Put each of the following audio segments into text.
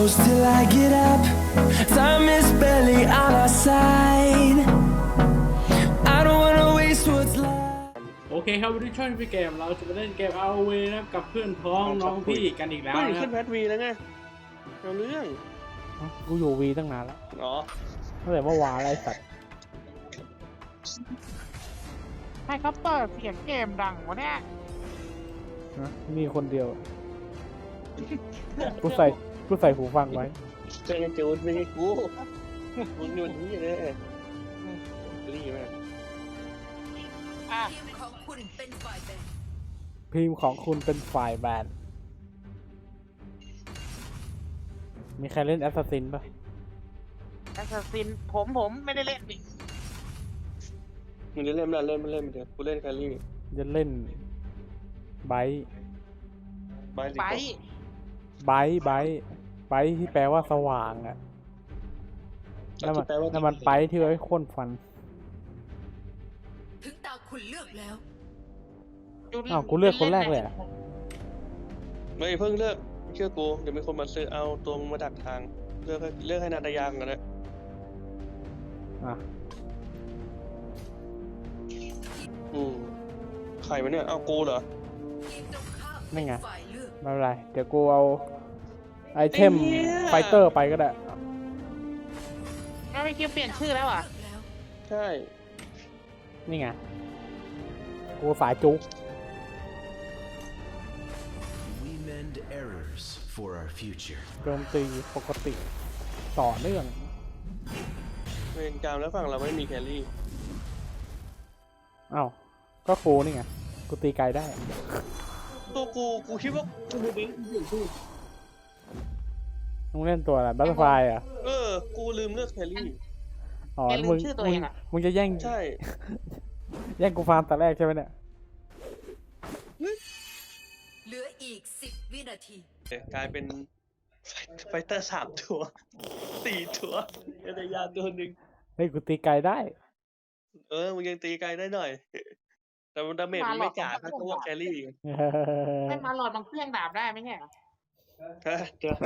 close till I get up. Time is barely on our side. I don't wanna waste what's left. โอเคครับวันนี้ช่องพี่เกมเราจะมาเล่นเกม ROV นะครับกับเพื่อนพ้องน้องพี่กันอีกแล้วเฮ้ยนะคขึ้รับนแพทวีแล้วไงเอาเรื่องกูอยู่วีตั้งนานแล้วอ๋อตั้งแต่เมื่อวานแล้วไรสัตว์ใครเขาเปิดเสียงเกมดังวะเนี่ย นะมีคนเดียว กูใส่ กูใส่หูฟังไว้ เจอกันจูนไม่ใช่กูมึงอยู่นี่เลยรีบมากอะของคุณเป็นฝ่ายแบ่งพิมพ์ของคุณเป็นฝ่ายแบนมีใครเล่นแอสซัสซินป่ะแอสซัสซินผมผมไม่ได้เล่นดิมึงจะเล่นมันเล่นมันเล่นมันเถอะกูเล่นแคลรี่จะเล่นไบท์บายสิไปไบท์ไบท์ ไบท์ที่แปลว่าสว่างอะนั่นมันนั่นมันไปที่ไว้พ่นฟัน ถึงตาคุณเลือกแล้วอ้าวกูเลือกคนแรกเลยอะไม่เพิ่งเลิกเชื่อกูเดี๋ยวมีคนมาซื้อเอาตัวมึงมาดักทาง เลือกให้เลือกให้นาตายางกันนะอะอืมใครวะเนี่ย เอากูเหรอทีมตรงข้ามนี่ไงฝ่ายเลือกไม่เป็นไร เดี๋ยวกูเอา ไอเทมไอ้เหี้ย ไฟเตอร์ไปก็ได้ ไม่คิวเปลี่ยนชื่อแล้วอะเลือกแล้วใช่ นี่ไงกูสายจุก We mend errors for our future. โจมตีปกติ ต่อเนื่อง เวรกรรมแล้วฝั่งเราไม่มีแคลรี่เอ้า ก็กูนี่ไง กูตีไกลได้ ตัวกูกูคิดว่ากูเป็นชื่อ มึงเล่นตัวอะไรบัตเตอร์ไฟอะเออ กูลืมเลือกแคลรี่อ๋อแกลืมมึงชื่อตัวมึเองงอะมึงจะแย่งใช่ แย่งกูฟาร์มแต่แรกใช่ไหมเนี่ย เหลืออีกสิบวินาที กลายเป็นไฟเตอร์สามตัวสี่ตัวนาตายางตัวหนึ่งเฮ้ยกูตีไกลได้ เออ มึงยังตีไกลได้หน่อย แต่มันดาเมจมันไม่จ่าถ้าตัวแครี่ไม่มาหลอดมันเครื่องดาบได้ไหมเนี่ยฮะเจอ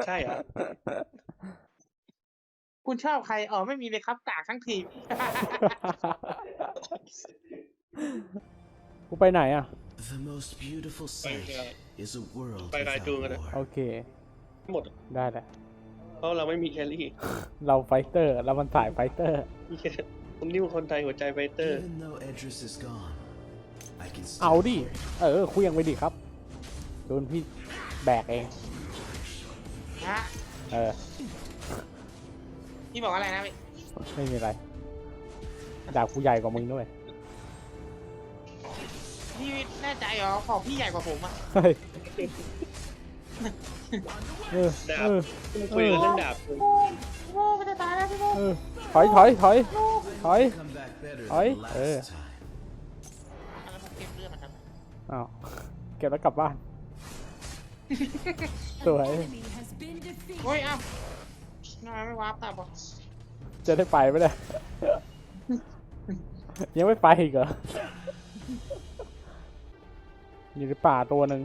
ใช่เหรอคุณชอบใครอ๋อไม่มีเลยครับกากทั้งทีมกูไปไหนอะ The most beautiful sight is a world ไปกายจูนกัน without นะโอ war. เค หมดได้แหละเพราะเราไม่มีแครี่ เราไฟเตอร์ เรามันสายไฟเตอร์ผมนี่เป็นคนไทยหัวใจไฟเตอร์ Even though Edris is gone, I can เอา still ดิ เออคุยยังไปดิครับ โดนพี่แบกเอง ฮะเออ พี่บอกอะไรนะพี่ไม่มีอะไรดาบกูใหญ่กว่ามึงด้วยพี่แน่ใจเหรอของพี่ใหญ่กว่าผมอะเฮ้ยเออดาบ เออ คุยกันเรื่องดาบโอ้โหมันจะตายแล้วพี่โมเออ ถอยถอยถอย ถอย come back better Oi, than last eh. time. แล้วผมเก็บเลือดมันครับ อ้าว เก็บแล้วกลับบ้าน สวย โอ้ยเอ้าทำไมไม่วาร์ปตับอะจะได้ไปไหมเนี่ยยังไม่ไปอีกเหรออยู่ในป่าตัวหนึ่ง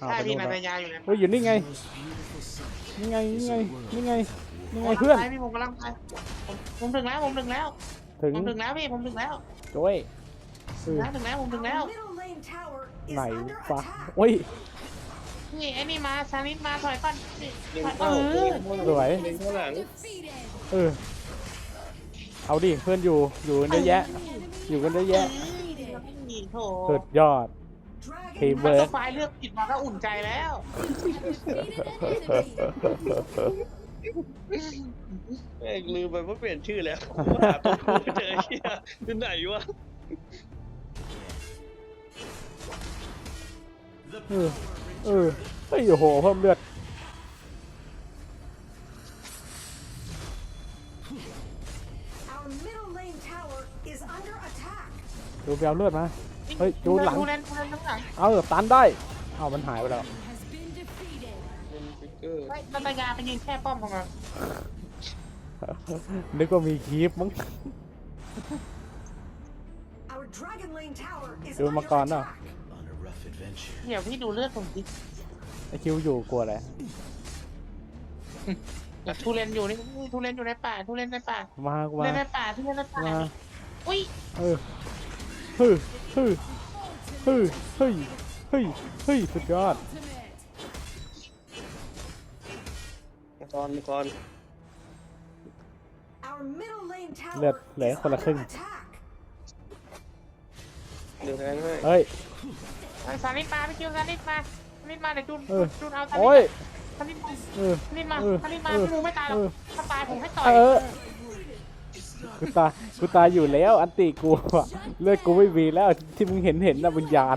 อ้าวใช่ไปพี่นู่นนาแล้วตายาอยู่ในเฮ้ยอยู่นี่ไง The most beautiful sight นี่ไงนี่ is ไง a world นี่ไง without นี่ war. ไงเพื่อนไปพี่ผมกำลังไปผมผมถึงแล้วผมถึงแล้ว ถึงผมถึงแล้วพี่ผมถึงแล้วด้วยเออถึงแล้วถึงแล้วผมถึงแล้ว Middle lane tower is ไหน under วะ attack. โอ้ย นี่ไอ้นี่มาซานิสมาถอยก่อนนี่เล็งถอยเข้าเออสวยเล็งข้างหลังเออเอาดิเพื่อนอยู่อยู่กันเยอะแยะ อยู่กันเยอะแยะนี่โถสุดยอด Dragon ทีมมัเวินร์ก็ก ไฟล์เลือกผิดมาก็อุ่นใจแล้ว แม่งลืมไปว่าเปลี่ยนชื่อแล้วหาตัวกูไม่เจอไอ้เหี้ยอยู่ไหนวะเออ เออเฮ้ยโอ้โหเพิ่มเลือด Our middle lane tower is under attack. ดูไปเอาเลือดมา เฮ้ยจูนหลังดูแลนดูแลนข้างหลังเอาตันได้ เอามันหายไปแล้ว เป็นฟิกเกอร์เฮ้ยนาตายาไปยืนแค่ป้อมของเรานึกว่ามีคีปมั้ง Our dragon lane tower is ดู under มาก่อนเนาะ adventure. เดี๋ยวพี่ดูเลือดผมดิไอคิวอยู่กลัวอะไรทุเรียนอยู่นี่ทุเรียนอยู่ในป่า ทุเรียนในป่า มากูทุมาเรียนในป่า ทุเรียนในป่า มาอุ้ย เออเฮ้ยเฮ้ยเฮ้ยเฮ้ยเฮ้ยเฮ้ยสุดยอด มังกรมังกร Our middle lane tower เลือดเหลือ is คนละครึ่ง under attack. เดี๋ยวแทงให้เฮ้ย ไอ้สาลิดมาไปคิวสาลิดมาสาลิดมาเดี๋ยวจุนเออจุนเอาสาลิโอ้ยดสาลิดมาเออ สาลิดมาเออสาลิดมาเออพี่มูไม่ตายหรอกเออถ้าตายผมให้ต่อยเออ กูตายกูตายอยู่แล้วอันติกูอะเลือดกูไม่มีแล้วที่มึงเห็นเห็นนะวิญญาณ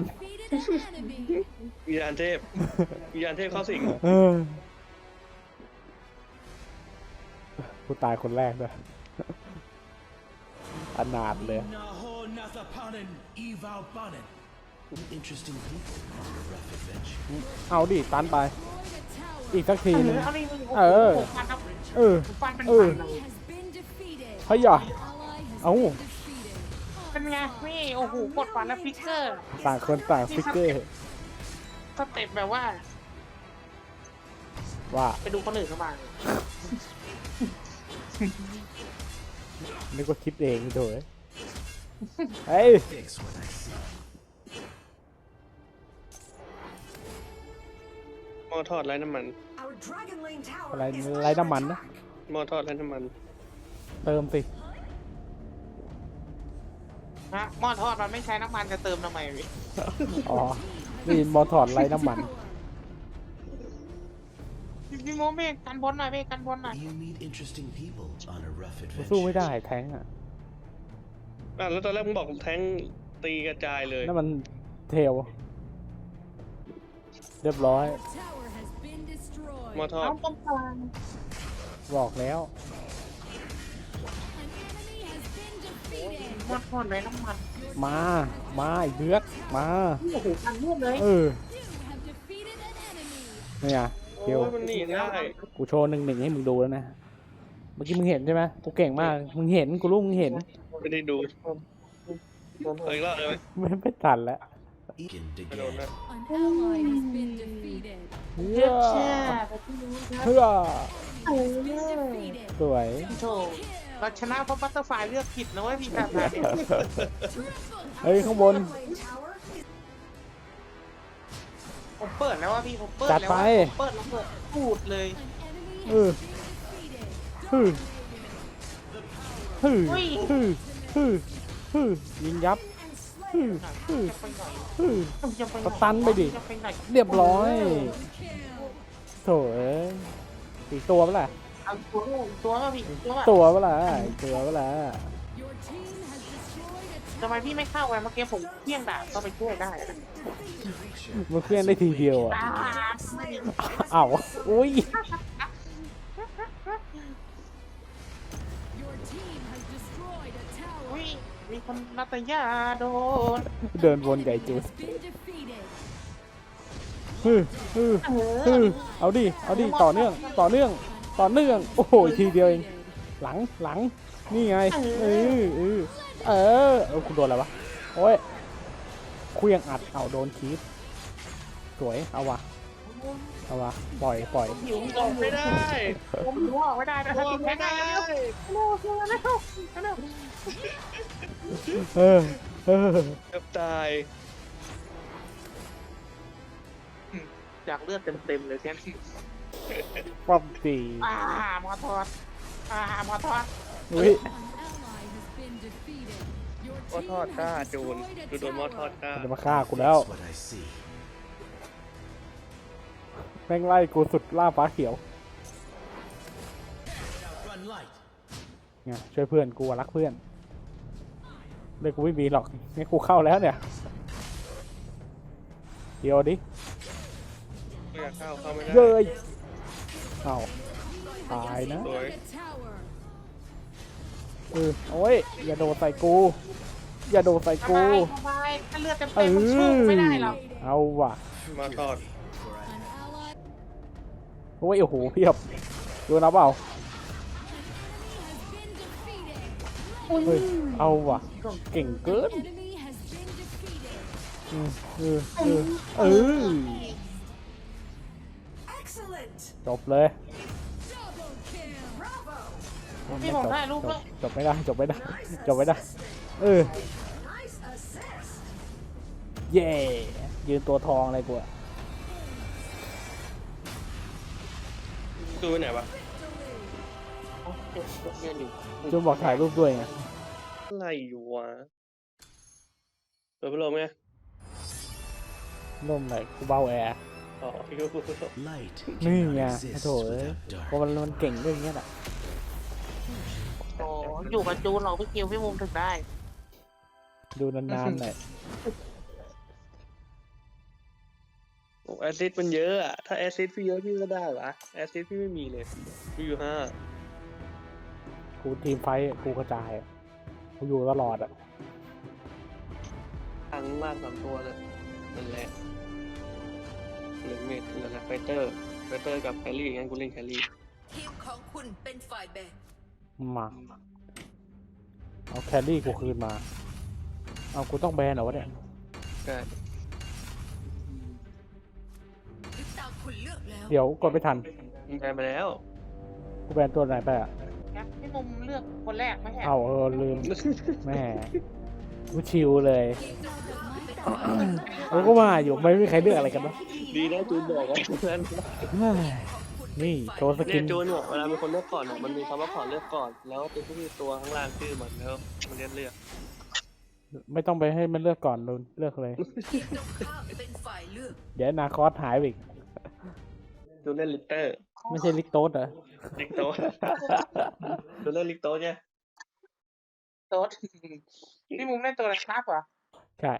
วิญญาณเทพวิญญาณเทพเข้าสิงเออกูตายคนแรกด้วยอนาถเลย Naho Nathapanen Eval Banen. Interesting people on a rough adventure. เอาดิตันไป อีกสักทีเอหนึงอเอาดิเออ ผมฟันครับเออ ผมฟันเป็นเอพัอนเลยเฮ้ยอะเอ้าเป็นไงนี่โอ้โหกดฟันแล้วฟิกเกอร์ต่างคนต่างฟิกเกอร์สเต็ปแบบว่าว่าไปดูคนอื่นเข้ามานึกว่าคิดเองโถยเฮ้ย Fix what I see. อทอดไร้น้ำมัน Our dragon lane tower อะไร is ไร under น้ำมันนะ attack. หม้อทอดไร้น้ำมัน เติมสิ ฮะหม้อทอดมันไม่ใช้น้ำมันจะเติมทำไมพี่อ๋อ นี่มอถอดไรน้ำมัน พี่โมเมฆกันบนหน่อยเมฆกันบนหน่อย You meet interesting people on a rough กูสู้ไม่ adventure. ได้แทงก์อะ อะแล้วตอนแรกมึงบอกแทงตีกระจายเลย นั่นมันเทล เรียบร้อยห ม้อทอดเอาตรงกลางบอกแล้วหม้อทอดเลยน้ำมันมา มาไอ้เบือกมาโอ้โหกันเลือดเลยเออนี่ไงเทลโอ้ยมันหนีได้กูโชว์หนึ่งหนึ่งให้มึงดูแล้วนะ เมื่อกี้มึงเห็นใช่ไหมกูเก่งมาก มึงเห็นกูรู้มึงเห็น ไม่ได้ดูเอาอีกรอบเลยไหมไม่ไม่ตันแล้ว Begin ไม่โดน again. นะเฮ้เลืยอดแช่แต่พี่รู้นะเฮ้ยเออสวยโถเราชนะเพราะบัตเตอร์ไฟเลือกผิดนะเว้ยพี่แบบนั้นเนี่ยเฮ้ย ข้างบน Middle lane tower is ผมเปิดแล้วว่าพี่ผมเปิดจัดแล้วไป ว่าผมเปิดแล้วเปิดพูดเลยเออฮึฮึฮึฮึฮึยิงยับฮึฮึจะไปไหนฮึจะไปไหน สตันไปดิ เรียบร้อยโถเอ้ยอีกตัวเปะล่าเอาตัวตัวมาพี่ตัวมาตัวเปะล่าอีกตัวเปะล่าทำไมพี่ไม่เข้าไปเมื่อกี้ผมเพี้ยงดาบก็ไปช่วยได้นะมันเคลื่อนได้ทีเดียวอะอ่าเอ้าอุ้ย คนนาตยาโดนเดินวนไก่จูฮึฮึฮึเอาดิ เอาดิ ต่อเนื่อง ต่อเนื่อง ต่อเนื่อง โอ้โห ทีเดียวเอง หลัง หลัง นี่ไงเออเออเออเออคุณโดนอะไรวะ โอ้ยเคลี้ยงอัด เอาโดนคีบสวย เอาวะเอาวะ ปล่อย ปล่อยหิวออกไม่ได้ ผมหิวออกไม่ได้นะออกไม่ได้เร็วเร็วเร็วเร็ว เออเออเกือบตายอยากเลือดเต็มๆเลยเช่นป๊อบตีอ่ามอทอดอ่ามอทอด อุ้ยมอทอดกล้าจูนดูโดนมอทอดกล้ามันจะมาฆ่ากูแล้ว Fix what I see. แม่งไล่กูสุดล่าฟ้าเขียว Run light. ไงช่วยเพื่อนกูอะรักเพื่อน เลยกูไม่มีหรอกนี่กูเข้าแล้วเนี่ย เดี๋ยวดิไม่อยากเข้าเข้าไม่ได้เย้ยเอาตายนะ สวยเออโอ้ย อย่าโดดใส่กู อย่าโดดใส่สกูบายสบายถ้าเลือดเต็มเอๆมันสู้อไม่ได้หรอกเอาว่ะหม้อทอดโอ้ย โอ้โห เพียบ ดูนะเปล่า เฮ้ยเอาว่ะ เก่งเกินเออเออเออเออ excellent. จบเลยพี่ผมได้ลูกจแล้บวจบไม่ได้จบไม่ได้จบไม่ได้เออ Nice assist. เย่ยืนตัวทองอะไรกูอะดูไปไหนวะ เด็กเรียนอยู่จุนบอกถ่ายรูปด้วยไงอะไรอยู่วะเปิดพัดลมไหมร่มไหนกูเบาแอร์อ๋อพี่ก็พูดพัดลม Light นี่ cannot ไง exist โถเอ้ย without เพราะ dark. มันมันเก่งเรื่องเนี้ยแหละโอ้อยู่กับจูนเราพี่คิวพี่มุมถึงได้ดูนานๆหน่อยแอซิดมันเยอะอะถ้าแอซิดพี่เยอะพี่ก็ได้วะแอซิดพี่ไม่มีเลยพี่อยู่ห้า กูทีมไฟท์กูกระจายอะกูอยู่ตลอดอะทั้งมากสามตัวเลยนั่นแหละเหลือเมทเหลือนะไฟเตอร์ไฟเตอร์กับแคลรี่งั้นกูเล่นแคลรี่ทีมของคุณเป็นฝ่ายแบ่งมาเอาแครี่กูคืนมา เอากูต้องแบนเหรอวะเนี่ยใช่ถึงตามคุณเลือกแล้ว เดี๋ยวกดไม่ทัน มึงแบนไปแล้ว กูแบนตัวไหนไปอะ นะพี่มุมเลือกคนแรกไม่ใช่เอาเออลืมแม่กูชิวเลยเออก็มาอยู่ไม่มีใครเลือกอะไรกันวะดีนะจูนบอกว่าเพื่อนเฮ้ยนี่โชว์สเนี่กิยนจูนบอกเวลามีคนเลือกก่อนอะมันมีคำว่าขอเลือกก่อน แล้วเป็นที่ตัวข้างล่างชื่อมันแล้วมันเรียกเลือกไม่ต้องไปให้มันเลือกก่อนลุนเลือกเลยทีมตรงข้ามเป็นฝ่ายเลือก เดี๋ยวนาคอสหายไปอีกจูนเล่นลิกเตอร์ ไม่ใช่ลิกโต๊ดเหรอลิกโตสจูนเล่นลิกโตสเนี่ยโต๊ดพี่มุมเล่นตัวอะไรครับเหรอใช่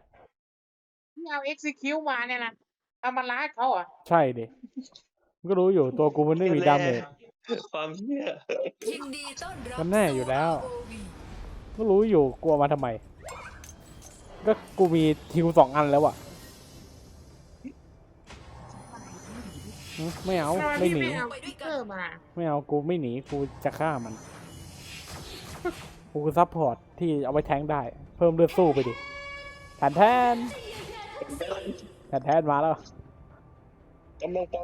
พี่เอา execute มาเนี่ยนะเอามาล้าเขาเหรอะใช่ดิมันก็รู้อยู่ตัวกูมันไม่มีดาเมจความเหี้ยยินดีต้อนรับมันแน่อยู่แล้วสู่ ROV ก็รู้อยู่กลัวมาทำไม ก็กูมีทิวสองอันแล้วอะ ไม่เอาทำไมไม่พี่หนีไม่เอาพิกเกอร์มาไม่เอากูไม่หนีกูจะฆ่ามัน กูคือซัพพอร์ตที่เอาไปแทงค์ได้ เพิ่มเลือดสู้ไปดิแทนแทนแทนแทนมาแล้วกำลังไป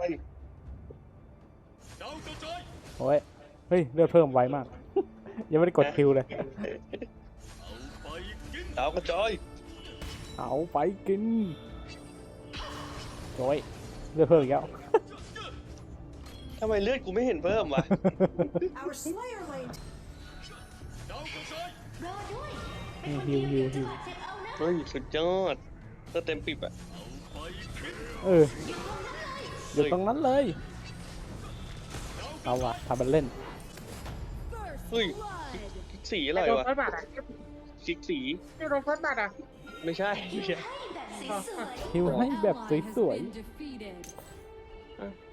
โอ้ยเฮ้ยเลือดเพิ่มไวมาก ยังไม่ได้กดคิวเลยดาวกระจอยเอาไปกินโอ้ยเลือดเพิ่มอีกแล้วทำไมเลือดกูไม่เห็นเพิ่มวะ Our Slayer lane ฮิวฮิวฮิวฮิวเฮ้ยสุดยอดก็เต็มปิบอะเอออยู่ตรงนั้นเลย เอาว่ะทำมันเล่น เฮ้ยสีอะไรโดนวะเฟิร์สบัตรอะสีสีโดนเฟิร์สบัตรอะไม่ใช่ไม่ใช่ ฮิวให้แบบสวยๆ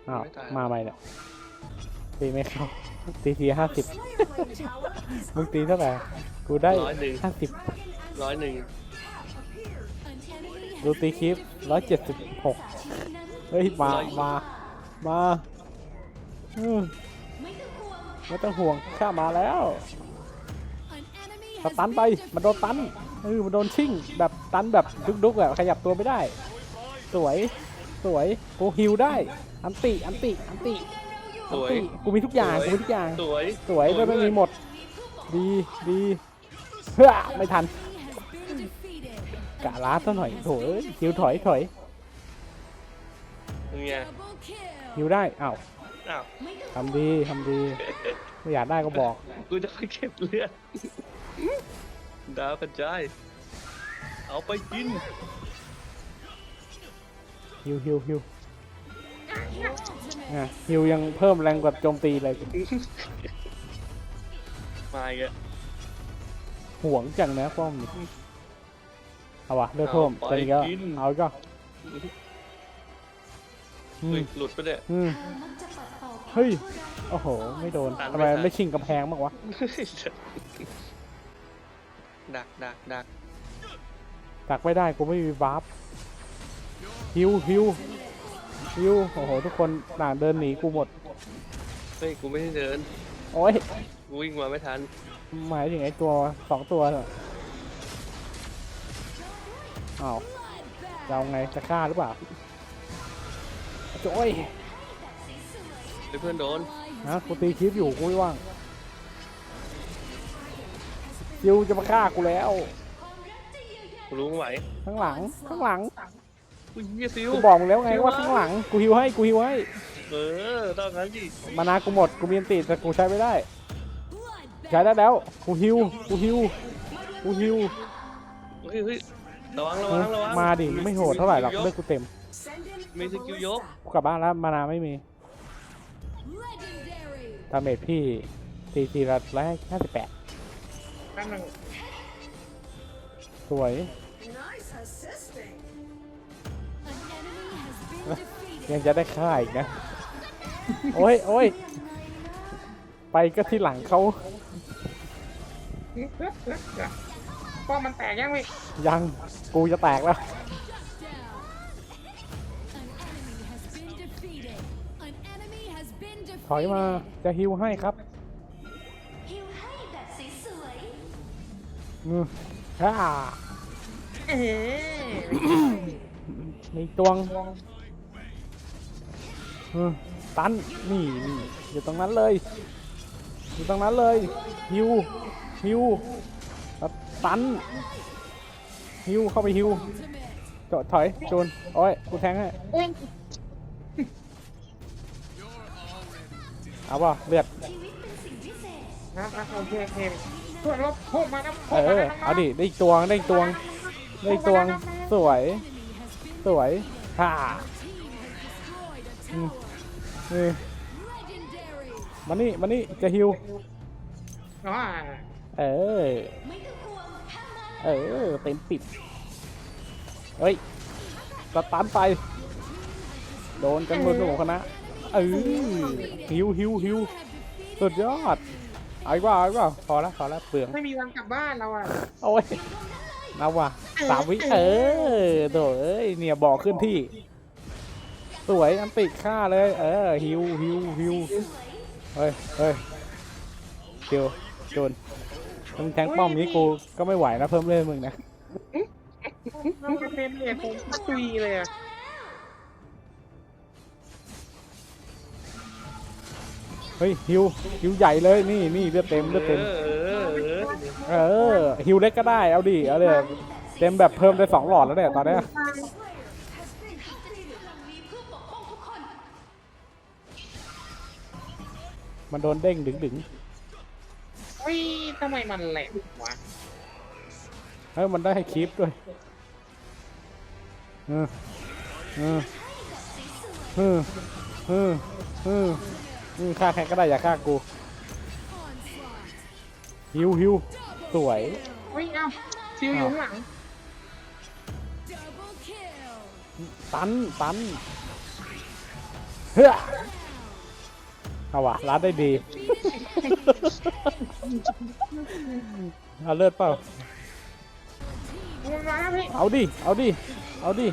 อ้าวมาใหม่เนี่ยตีไม่เข้าตีทีห้าสิบ Slayer lane tower is มึงตีเท่าไหร่กูได้ร้อยหนึ่ง ห้าสิบร้อยหนึ่งดูตีคลิปร้อยเจ็ดสิบหกเฮ้ย มา มา มาเออไม่ต้องห่วงข้ามาแล้ว สตันไป มันโดนตันเออมันโดนชิ่ง แบบตันแบบดุกๆอะขยับตัวไม่ได้ สวย สวย กูฮิวได้ อันติอันติอันติสวยกูมีทุกอย่างกูมีทุกอย่าง สวยสวยด้วยไม่มีหมด ดีดีเฮ้อไม่ทัน กะล้าซะหน่อยโถเอ้ยฮิวถอยถอยเป็นไงฮิวได้อ้าวอ้าวทำดีทำดีไม่อยากได้ก็บอกกูจะไปเก็บเลือดดาวกระจายเอาไปกินฮิวฮิวฮิว อะฮิวยังเพิ่มแรงกว่าโจมตีเลยมาอีกอะห่วงจังนะป้อมนี่เอาวะเลือดเพิ่มเป็นอีกแล้วเอาอีก็อืเฮ้มยหลุดไปเนี่ยอืมเฮ้ยโอ้โห ไม่โดนตันทำไมไม่ทันไม่ชิงกำแพงบ้างวะดักดักดักตักไม่ได้กูไม่มีวาร์ปฮิวฮิว ฮิวโอ้โห ทุกคนต่างเดินหนีกูหมด เฮ้ยกูไม่ได้เดินโอ้ยกูวิ่งมาไม่ทันหมายถึงไอ้ตัวสองตัวเหรออ้าวจะเอาไงจะฆ่าหรือเปล่าโจ้ยเฮ้ยเพื่อนโดนนะกูตีคลิปอยู่กูไม่ว่างคิวจะมาฆ่ากูแล้วกูรู้มึงไหวข้างหลังข้างหลัง อุ้ยเหี้ยซิวกูบอกมึงแล้วไงว่าข้างหลังกูฮิวให้กูฮิวให้เออต้องงั้นดิมานากูหมดกูมีอันติแต่กูใช้ไม่ได้ใช้ได้แล้วกูฮิวกูฮิวกูฮิวเฮ้ยเฮ้ยระวังระเอวัองระวังมาดิไม่โหดเท่าไหร่หรอกเลือกกูเต็ม Send in มีส the กิลยก ballista. กูกลับบ้านแล้วมานาไม่มีดาเมจพี่ตีทีละร้อยห้าสิบแปดแป๊บนึงสวย Nice assisting. ยังจะได้ฆ่าอีกนะ โอ้ยโอ้ยไปก็ที่หลังเขาป้อมมันแตกยังไม่ยังกูจะแตกแล้ว ถอยมาจะฮิวให้ครับอืมฮ่าเอ๊ะมีตวงอืม ตันนี่นี่อยู่ตรงนั้นเลยอยู่ตรงนั้นเลยฮิวฮิวแล้วตันฮิวเข้าไปฮิวจอดถอยจูนโอ้ยกูแทงให้เอ้ยเอาป่ะเลือดนะครับโอเคโอเคส่วนลบพุ่งมานะเออเอาดิได้อีกตวงได้อีกตวงได้อีกตวงสวย สวยฮ่าอืม นี่มานี่มานี่จะฮิวอ๋อเออ เออเต็มปิดเฮ้ยสตันไป โดนกันหมดหมู่คณะเออฮิวฮิวฮิวสุดยอดเอาอีกว่าเอาอีกว่าพอละพอละเปลือง ไม่มีวันกลับบ้านเราอะโอ้ยนับว่ะสามวิเออโดเอ้ยเนี่ยบอกขึ้นที่ สวยอันติดค่าเลย เออฮิวฮิวฮิวเฮ้ยเฮ้ยเดียวโดนมึงแทงป้อมนี้กูก็ไม่ไหวนะเพิ่มเล่นมึงนะน้องเป็นเนี่ยผมตุยเลยอะเฮ้ยฮิวฮิวใหญ่เลยนี่นี่เลือดเต็มเลือดเต็มเออเออเออฮิวเล็กก็ได้เอาดิเอาเลยเต็มแบบเพิ่มได้สองหลอดแล้วเนี่ยตอนเนี้ย มันโดนเด้งดึงดึงเฮ้ยทำไมมันแหลมวะเฮ้ยมันได้ให้คลิปด้วยเออเออเออเออเออเออฆ่าใครก็ได้อย่าฆ่ากูฮิวฮิวสวยเฮ้ยเอ้าซิวอยู่ข้างหลังตันตันเฮ้ย เอาวะร้านได้ดี เอาเลิศเปล่ามันมาแล้วพี่เอาดิ เอาดิ เอาดิ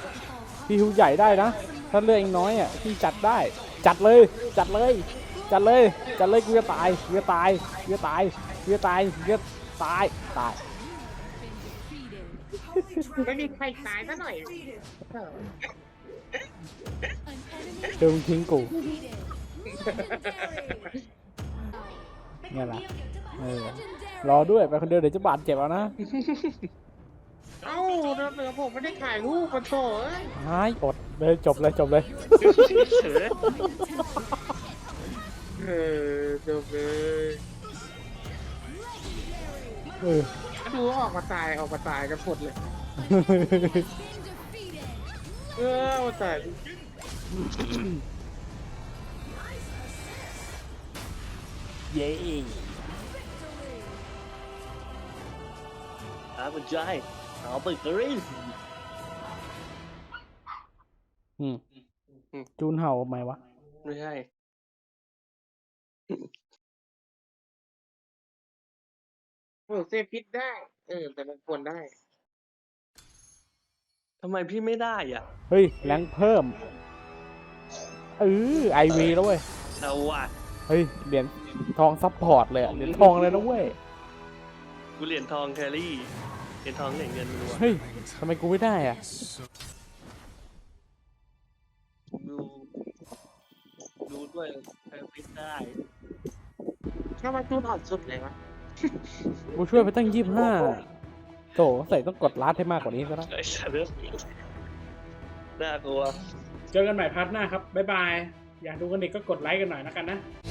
พี่ฮิวใหญ่ได้นะ ถ้าเลือกเองน้อยอะ พี่จัดได้ จัดเลย จัดเลย จัดเลย จัดเลยกูจะตายกูจะตายกูจะตายกูจะตายกูจะตาย ตาย ไม่มีใครตายซะหน่อยเออเจอมึงทิ้งกูเนี่ยแหละเออรอด้วยไปคนเดียวเดี๋ยวจะบาดเจ็บเอานะเอ้าเดี๋ยวผมไม่ได้ถ่ายรูปมาโถเอ้ยหายอดเลยจบเลยจบเลยเฉยเออจบเลยเออดูออกมาตายออกมาตายกันหมดเลยเออมาตาย เย้อาบใจเอาไปกรีนอืมจูนเห่าไหมวะ ไม่ใช่ โอ้เซฟพิษได้ เออ แต่มันควรได้ ทำไมพี่ไม่ได้อะ เฮ้ย แรงเพิ่ม เออไอวีแล้วเว้ย เอาว่ะ เฮ้ยเหรียญทองซัพพอร์ตเลยอะเหรียญทองเลยนะเว้ย กูเหรียญทองแครี่เหรียญทองเหรียญเงินไม่รู้อะเฮ้ยทำไมกูไม่ได้อะดูดูด้วยแพรฟิตได้ถ้ามาจูนอ่อนสุดเลยวะกูช่วยไปตั้งยี่ห้าโถใส่ต้องกดลัดให้มากกว่านี้ซะแล้วไอ้สัตว์เนี่ยน่ากลัว เจอกันใหม่พาร์ทหน้าครับ บ๊ายบาย อยากดูกันอีกก็กดไลค์กันหน่อยแล้วกันนะ I